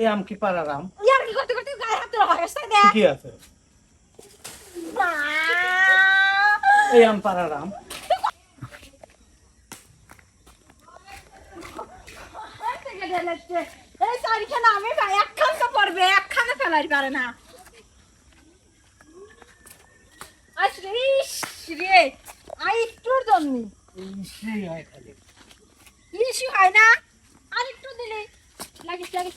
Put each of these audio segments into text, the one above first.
এই আম কি পাড়ার আম? ইয়ার কি করতে করতে গায়ে হাত ধরা হয়েছে দেখ। কি আছে? এই আম পাড়ার আম। এই চারিখানে আমি ভাই একখান তো পড়বে একখানে ফেলাই পারে না। আসলে ইস রে আই একটুর জন্যই সেই হয় খালি। ইসি হয় না আর একটু দিলে। লাগিস লাগিস।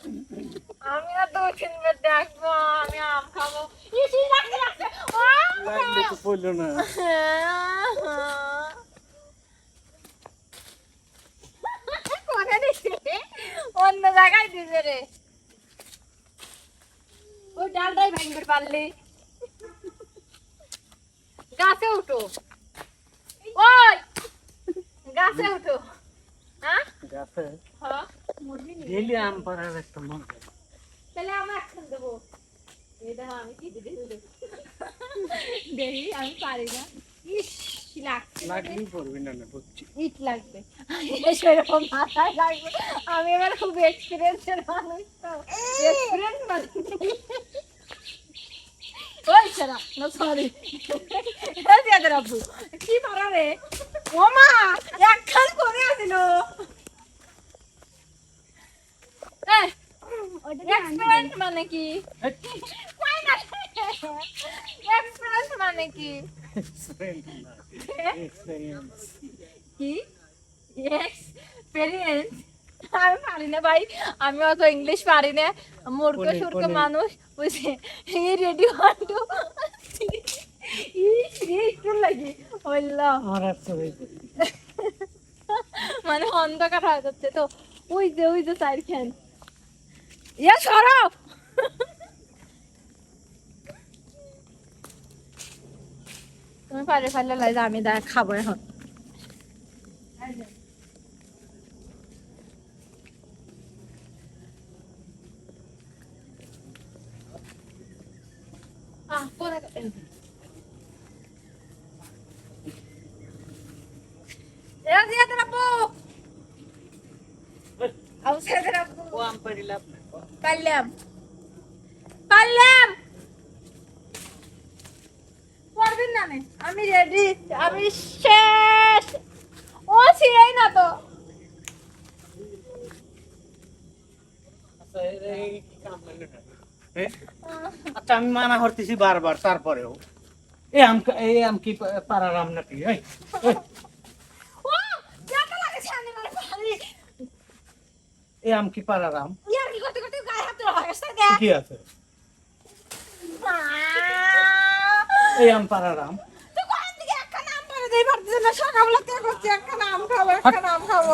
আমি আর দু তিনবার দেখব আমি আম খাব। ইসি লাগছে লাগছে ও লাগলে তো পড়ল না। কোনে দিছে অন্য জায়গায় দিছে রে। ওই ডালটাই ভাঙবে পারলি। গাছে উঠো। ওই গাছে উঠো। হ্যাঁ? গাছে? হ্যাঁ? ডেলি আম পাড়ার একটা মজা তাহলে আমরা একখান দেবো। এই দেখো আমি কি দিদি দেখি আমি পারি না। ইস লাগলেই পড়বি না না বুঝছি। ইট লাগবে। সেরকম মাথায় লাগবে। আমি এবার খুব এক্সপিরিয়েন্সের মানুষ তো। এক্সপিরিয়েন্স মানুষ ওই সেরা না সরি কি পারা রে? ও মা একখান করে আসিল এক্সপিরিয়েন্স মানে কি? এক্সপিরিয়েন্স মানে কি? কি? এক্সপেরিয়েন্স আমি পারি না ভাই। আমি অত ইংলিশ পারি না। মূর্খ সুর্খ মানুষ। রেডি ওয়ান টু একটু লাগে। মানে অন্ধকার হয়ে যাচ্ছে। তো ওই যে ওই যে সাইড খান ইয়া সরব তুমি পারে ফেললে লাই আমি দা খাব এখন Ah, pone Ya, dia terapuk. Aku saya terapuk. ও আম পারিলাম পারলাম পারবেন না? আমি রেডি আমি শেষ। ও ছিড়াই না তো। আচ্ছা এই কি কাম লাগল না এ? আচ্ছা আমি মানা করতেছি বারবার তারপরেও। এই আম এই আম কি পা- পাড়ার আম নাকি? এই আম কি পাড়ার আম ইয়ার কি করতে করতে গায়ে হাত ধরা হয়েছে দেখ কি আছে এই আম পাড়ার আম সকালবেলা করছি একটা নাম খাব একটা নাম খাব